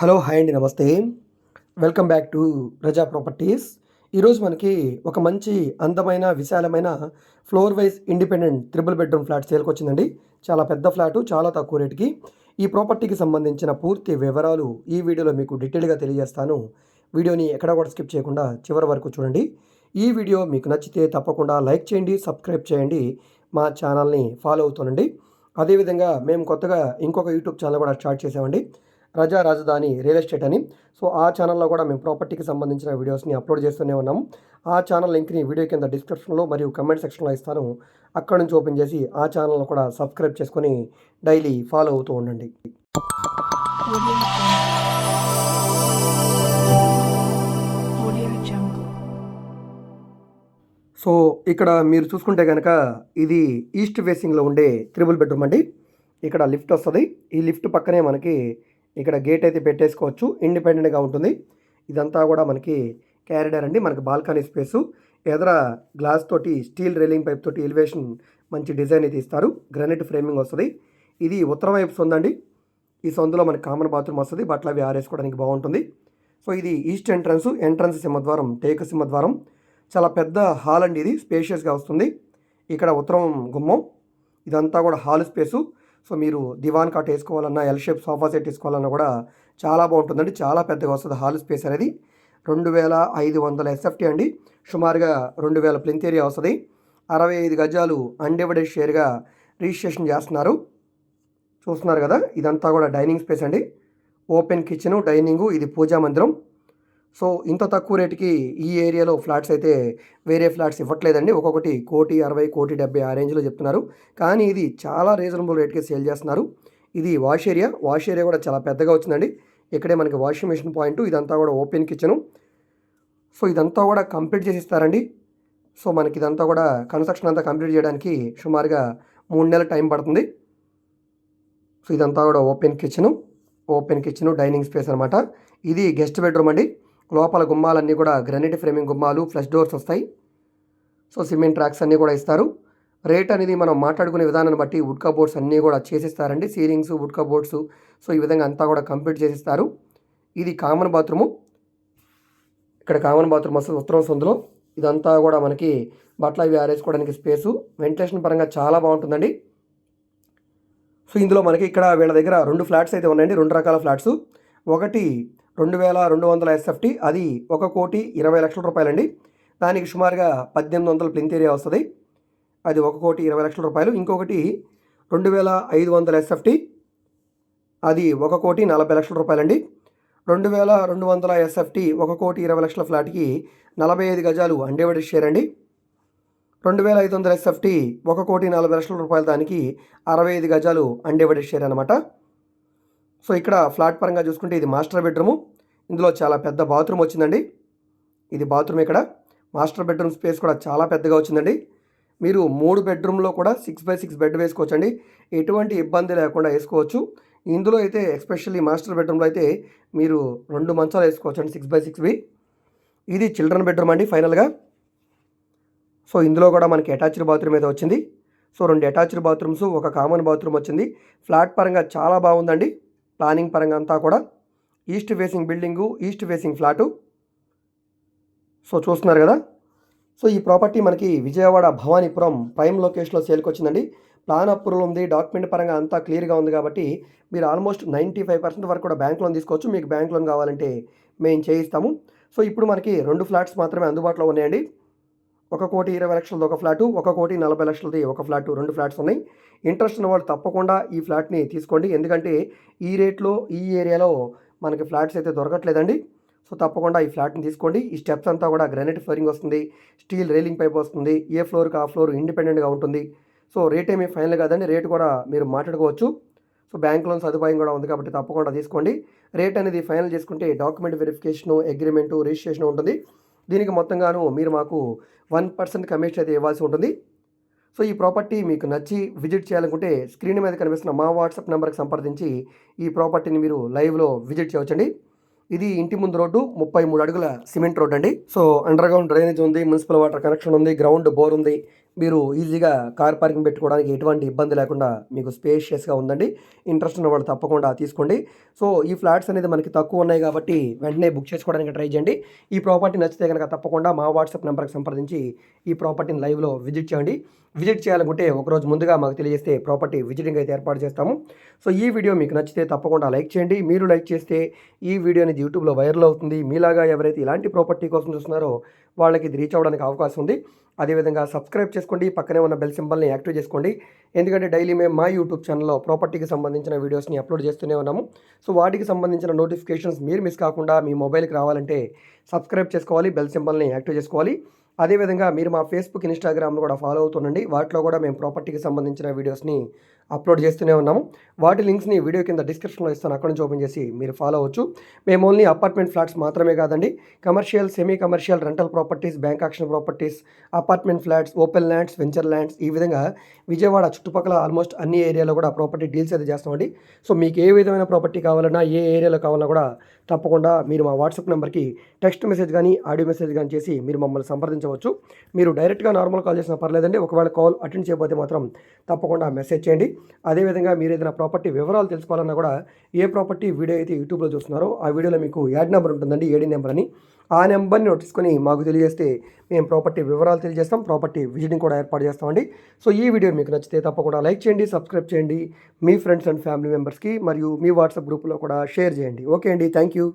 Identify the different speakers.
Speaker 1: Hello hi అండి నమస్తే. Welcome back to Raza properties. ఈరోజు మనకి ఒక మంచి అందమైన విశాలమైన floor wise independent triple bedroom flat సేల్కి వచ్చిందండి. చాలా పెద్ద ఫ్లాటు చాలా తక్కువ రేటుకి. ఈ ప్రాపర్టీకి సంబంధించిన పూర్తి వివరాలు ఈ వీడియోలో మీకు డీటెయిల్గా తెలియజేస్తాను. వీడియోని ఎక్కడ కూడా స్కిప్ చేయకుండా చివరి వరకు చూడండి. ఈ వీడియో మీకు నచ్చితే తప్పకుండా లైక్ చేయండి సబ్స్క్రైబ్ చేయండి మా ఛానల్ని ఫాలో అవుతానండి అదేవిధంగా మేము కొత్తగా ఇంకొక యూట్యూబ్ ఛానల్ కూడా స్టార్ట్ చేసామండి. రజా రాజధాని రియల్ ఎస్టేట్ అని. సో ఆ ఛానల్లో కూడా మేము ప్రాపర్టీకి సంబంధించిన వీడియోస్ని అప్లోడ్ చేస్తూనే ఉన్నాం. ఆ ఛానల్ లింక్ని వీడియో కింద డిస్క్రిప్షన్లో మరియు కమెంట్ సెక్షన్లో ఇస్తాను. అక్కడ నుంచి ఓపెన్ చేసి ఆ ఛానల్ను కూడా సబ్స్క్రైబ్ చేసుకొని డైలీ ఫాలో అవుతూ ఉండండి. సో ఇక్కడ మీరు చూసుకుంటే కనుక ఇది ఈస్ట్ ఫేసింగ్లో ఉండే త్రిబుల్ బెడ్రూమ్ అండి. ఇక్కడ లిఫ్ట్ వస్తుంది. ఈ లిఫ్ట్ పక్కనే మనకి ఇక్కడ గేట్ అయితే పెట్టేసుకోవచ్చు ఇండిపెండెంట్గా ఉంటుంది. ఇదంతా కూడా మనకి క్యారిడర్ అండి మనకి బాల్కనీ స్పేసు ఎదర గ్లాస్ తోటి స్టీల్ రైలింగ్ పైప్ తోటి ఎలివేషన్ మంచి డిజైన్ అయితే ఇస్తారు. గ్రానైట్ ఫ్రేమింగ్ వస్తుంది. ఇది ఉత్తరం వైపు సొందండి ఈ సొందులో మనకి కామన్ బాత్రూమ్ వస్తుంది బట్టలు అవి ఆరేసుకోవడానికి బాగుంటుంది. సో ఇది ఈస్ట్ ఎంట్రన్స్ ఎంట్రన్స్ సింహద్వారం టేక సింహద్వారం. చాలా పెద్ద హాల్ అండి ఇది స్పేషియస్గా వస్తుంది. ఇక్కడ ఉత్తరం గుమ్మం ఇదంతా కూడా హాల్ స్పేసు సో మీరు దివాన్ కాట్ వేసుకోవాలన్నా ఎల్ షేప్ సోఫా సెట్ వేసుకోవాలన్నా కూడా చాలా బాగుంటుందండి. చాలా పెద్దగా వస్తుంది హాల్ స్పేస్ అనేది. రెండు వేల ఐదు వందల ఎస్ఎఫ్టీ అండి. సుమారుగా రెండు వేల ప్లింత్ ఏరియా వస్తుంది. అరవై ఐదు గజాలు అన్డివైడెడ్ షేర్గా రిజిస్ట్రేషన్ చేస్తున్నారు. చూస్తున్నారు కదా? ఇదంతా కూడా డైనింగ్ స్పేస్ అండి. ఓపెన్ కిచెను డైనింగు ఇది పూజా మందిరం. సో ఇంత తక్కువ రేటుకి ఈ ఏరియాలో ఫ్లాట్స్ అయితే వేరే ఫ్లాట్స్ ఇవ్వట్లేదండి. ఒక్కొక్కటి కోటి అరవై కోటి డెబ్బై ఆ రేంజ్లో చెప్తున్నారు. కానీ ఇది చాలా రీజనబుల్ రేట్కి సేల్ చేస్తున్నారు. ఇది వాష్ ఏరియా. వాష్ ఏరియా కూడా చాలా పెద్దగా వచ్చిందండి. ఇక్కడే మనకి వాషింగ్ మిషన్ పాయింట్ ఇదంతా కూడా ఓపెన్ కిచెను. సో ఇదంతా కూడా కంప్లీట్ చేసి ఇస్తారండి. సో మనకి ఇదంతా కూడా కన్స్ట్రక్షన్ అంతా కంప్లీట్ చేయడానికి సుమారుగా మూడు నెలల టైం పడుతుంది. సో ఇదంతా కూడా open kitchen. Open kitchen dining space అనమాట ఇది గెస్ట్ బెడ్రూమ్ అండి. లోపల గుమ్మాలన్నీ కూడా గ్రానైట్ ఫ్రేమింగ్ గుమ్మాలు ఫ్లష్ డోర్స్ వస్తాయి. సో సిమెంట్ ట్రాక్స్ అన్నీ కూడా ఇస్తారు. రేట్ అనేది మనం మాట్లాడుకునే విధానాన్ని బట్టి వుడ్ కబోర్డ్స్ అన్నీ కూడా చేసిస్తారండి. సీలింగ్స్ వుడ్ కబోర్డ్స్ సో ఈ విధంగా అంతా కూడా కంప్లీట్ చేసిస్తారు. ఇది కామన్ బాత్రూము ఇక్కడ కామన్ బాత్రూమ్ అసలు ఉత్తరం సందులో ఇదంతా కూడా మనకి బట్టలు అవి ఆరేసుకోవడానికి స్పేసు వెంటిలేషన్ పరంగా చాలా బాగుంటుందండి. సో ఇందులో మనకి ఇక్కడ వీళ్ళ దగ్గర రెండు ఫ్లాట్స్ అయితే ఉన్నాయండి. రెండు రకాల ఫ్లాట్స్ ఒకటి రెండు వేల రెండు వందల ఎస్ఎఫ్టీ అది ఒక కోటి ఇరవై లక్షల రూపాయలండి. దానికి సుమారుగా పద్దెనిమిది వందల ప్లింత్ ఏరియా వస్తుంది. అది ఒక కోటి ఇరవై లక్షల రూపాయలు. ఇంకొకటి రెండు వేల ఐదు వందల ఎస్ఎఫ్టీ అది ఒక కోటి నలభై లక్షల రూపాయలండి. రెండు వేల రెండు వందల ఎస్ఎఫ్టీ ఒక కోటి ఇరవై లక్షల ఫ్లాట్కి నలభై ఐదు గజాలు అండేవడి షేర్ అండి రెండు వేల ఐదు వందల ఎస్ఎఫ్టీ ఒక కోటి నలభై లక్షల రూపాయల దానికి అరవై ఐదు గజాలు అండేవడి షేర్ అనమాట సో ఇక్కడ ఫ్లాట్ పరంగా చూసుకుంటే ఇది మాస్టర్ బెడ్రూము. ఇందులో చాలా పెద్ద బాత్రూమ్ వచ్చిందండి. ఇది బాత్రూమ్ ఇక్కడ. మాస్టర్ బెడ్రూమ్ స్పేస్ కూడా చాలా పెద్దగా వచ్చిందండి. మీరు మూడు బెడ్రూమ్లో కూడా సిక్స్ బై సిక్స్ బెడ్ వేసుకోవచ్చండి. ఎటువంటి ఇబ్బంది లేకుండా వేసుకోవచ్చు. ఇందులో అయితే ఎస్పెషల్లీ మాస్టర్ బెడ్రూమ్లో అయితే మీరు రెండు మంచాలు వేసుకోవచ్చండి సిక్స్ బై సిక్స్వి ఇది చిల్డ్రన్ బెడ్రూమ్ అండి ఫైనల్గా. సో ఇందులో కూడా మనకి అటాచ్డ్ బాత్రూమ్ అయితే వచ్చింది. సో రెండు అటాచ్డ్ బాత్రూమ్స్ ఒక కామన్ బాత్రూమ్ వచ్చింది. ఫ్లాట్ పరంగా చాలా బాగుందండి. ప్లానింగ్ పరంగా అంతా కూడా east facing building east facing flat. So చూస్తున్నారు కదా. సో ఈ ప్రాపర్టీ మనకి విజయవాడ భవానీపురం ప్రైమ్ లొకేషన్లో సేల్కి వచ్చిందండి ప్లాన్ అప్రూవల్ ఉంది డాక్యుమెంట్ పరంగా అంతా క్లియర్గా ఉంది కాబట్టి మీరు ఆల్మోస్ట్ నైంటీ ఫైవ్ పర్సెంట్ వరకు కూడా బ్యాంక్ లోన్ తీసుకోవచ్చు. మీకు బ్యాంక్ లోన్ కావాలంటే మేము చేయిస్తాము. సో ఇప్పుడు మనకి రెండు ఫ్లాట్స్ మాత్రమే అందుబాటులో ఉన్నాయండి. ఒక కోటి ఇరవై లక్షలది ఒక ఫ్లాటు ఒక కోటి నలభై లక్షలది ఒక ఫ్లాటు రెండు ఫ్లాట్స్ ఉన్నాయి. ఇంట్రెస్ట్ ఉన్న వాళ్ళు తప్పకుండా ఈ ఫ్లాట్ని తీసుకోండి. ఎందుకంటే ఈ రేట్లో ఈ ఏరియాలో మనకి ఫ్లాట్స్ అయితే దొరకట్లేదండి. సో తప్పకుండా ఈ ఫ్లాట్ని తీసుకోండి. ఈ స్టెప్స్ అంతా కూడా గ్రానైట్ ఫ్లోరింగ్ వస్తుంది. స్టీల్ రైలింగ్ పైప్ వస్తుంది. ఏ ఫ్లోర్కి ఆ ఫ్లోర్ ఇండిపెండెంట్గా ఉంటుంది. సో రేట్ ఏమీ ఫైనల్ కాదండి. రేట్ కూడా మీరు మాట్లాడుకోవచ్చు. సో బ్యాంక్ లోన్ సదుపాయం కూడా ఉంది కాబట్టి తప్పకుండా తీసుకోండి. రేట్ అనేది ఫైనల్ చేసుకుంటే డాక్యుమెంట్ వెరిఫికేషను అగ్రిమెంటు రిజిస్ట్రేషన్ ఉంటుంది. దీనికి మొత్తంగాను మీరు మాకు వన్ పర్సెంట్ కమిషన్ అయితే ఇవ్వాల్సి ఉంటుంది. సో ఈ ప్రాపర్టీ మీకు నచ్చి విజిట్ చేయాలనుకుంటే స్క్రీన్ మీద కనిపిస్తున్న మా వాట్సాప్ నెంబర్కి సంప్రదించి ఈ ప్రాపర్టీని మీరు లైవ్లో విజిట్ చేయవచ్చండి. ఇది ఇంటి ముందు రోడ్డు ముప్పై మూడు అడుగుల సిమెంట్ రోడ్ అండి. సో అండర్ గ్రౌండ్ డ్రైనేజ్ ఉంది మున్సిపల్ వాటర్ కనెక్షన్ ఉంది గ్రౌండ్ బోర్ ఉంది. మీరు ఈజీగా కార్ పార్కింగ్ పెట్టుకోవడానికి ఎటువంటి ఇబ్బంది లేకుండా మీకు స్పేషియస్గా ఉందండి. ఇంట్రెస్ట్ ఉన్న వాళ్ళు తప్పకుండా తీసుకోండి. సో ఈ ఫ్లాట్స్ అనేది మనకి తక్కువ ఉన్నాయి కాబట్టి వెంటనే బుక్ చేసుకోవడానికి ట్రై చేయండి. ఈ ప్రాపర్టీ నచ్చితే కనుక తప్పకుండా మా వాట్సాప్ నెంబర్కి సంప్రదించి ఈ ప్రాపర్టీని లైవ్లో విజిట్ చేయండి. విజిట్ చేయాలనుకుంటే ఒకరోజు ముందుగా మాకు తెలియజేస్తే ప్రాపర్టీ విజిటింగ్ అయితే ఏర్పాటు చేస్తాము. సో ఈ వీడియో మీకు నచ్చితే తప్పకుండా లైక్ చేయండి. మీరు లైక్ చేస్తే ఈ వీడియో అనేది యూట్యూబ్లో వైరల్ అవుతుంది. మీలాగా ఎవరైతే ఇలాంటి ప్రాపర్టీ కోసం చూస్తున్నారో వాళ్ళకి ఇది రీచ్ అవ్వడానికి అవకాశం ఉంది. అదేవిధంగా సబ్స్క్రైబ్ చేసుకోండి. పక్కనే ఉన్న బెల్ సింబల్ని యాక్టివ్ చేసుకోండి. ఎందుకంటే డైలీ మేము మా యూట్యూబ్ ఛానల్లో ప్రాపర్టీకి సంబంధించిన వీడియోస్ని అప్లోడ్ చేస్తూనే ఉన్నాము. సో వాటికి సంబంధించిన నోటిఫికేషన్స్ మీరు మిస్ కాకుండా మీ మొబైల్కి రావాలంటే సబ్స్క్రైబ్ చేసుకోవాలి బెల్ సింబల్ని యాక్టివ్ చేసుకోవాలి. అదేవిధంగా మీరు మా ఫేస్బుక్ ఇన్స్టాగ్రామ్ను కూడా ఫాలో అవుతుండండి. వాటిలో కూడా మేము ప్రాపర్టీకి సంబంధించిన వీడియోస్ని అప్లోడ్ చేస్తూనే ఉన్నాము. వాటి లింక్స్ని వీడియో కింద డిస్క్రిప్షన్లో ఇస్తాను. అక్కడ నుంచి ఓపెన్ చేసి మీరు ఫాలో అవ్వచ్చు. మేము ఓన్లీ అపార్ట్మెంట్ ఫ్లాట్స్ మాత్రమే కాదండి commercial semi commercial rental properties bank auction properties apartment flats open lands venture lands ఈ విధంగా విజయవాడ చుట్టుపక్కల ఆల్మోస్ట్ అన్ని ఏరియాలో కూడా ప్రాపర్టీ డీల్స్ అయితే చేస్తామండి. సో మీకు ఏ విధమైన ప్రాపర్టీ కావాలన్నా ఏ ఏరియాలో కావాలన్నా కూడా తప్పకుండా మీరు మా వాట్సాప్ నెంబర్కి టెక్స్ట్ మెసేజ్ కానీ ఆడియో మెసేజ్ కానీ చేసి మీరు మమ్మల్ని సంప్రదించవచ్చు. మీరు డైరెక్ట్గా నార్మల్ కాల్ చేసినా పర్లేదండి. ఒకవేళ కాల్ అటెండ్ చేయకపోతే మాత్రం తప్పకుండా మెసేజ్ చేయండి. అదేవిధంగా మీరు ఏదైనా ప్రాపర్టీ వివరాలు తెలుసుకోవాలన్నా కూడా ఏ ప్రాపర్టీ వీడియో అయితే యూట్యూబ్లో చూస్తున్నారో ఆ వీడియోలో మీకు యాడ్ నెంబర్ ఉంటుందండి ఏడీ నెంబర్ అని. ఆ నెంబర్ని నోటీసుకొని మాకు తెలియజేస్తే మేము ప్రాపర్టీ వివరాలు తెలియజేస్తాం ప్రాపర్టీ విజిటింగ్ కూడా ఏర్పాటు చేస్తామండి. సో ఈ వీడియో మీకు నచ్చితే తప్పకుండా లైక్ చేయండి సబ్స్క్రైబ్ చేయండి. మీ ఫ్రెండ్స్ అండ్ ఫ్యామిలీ మెంబర్స్కి మరియు మీ వాట్సాప్ గ్రూప్లో కూడా షేర్ చేయండి. ఓకే అండి థ్యాంక్ యూ.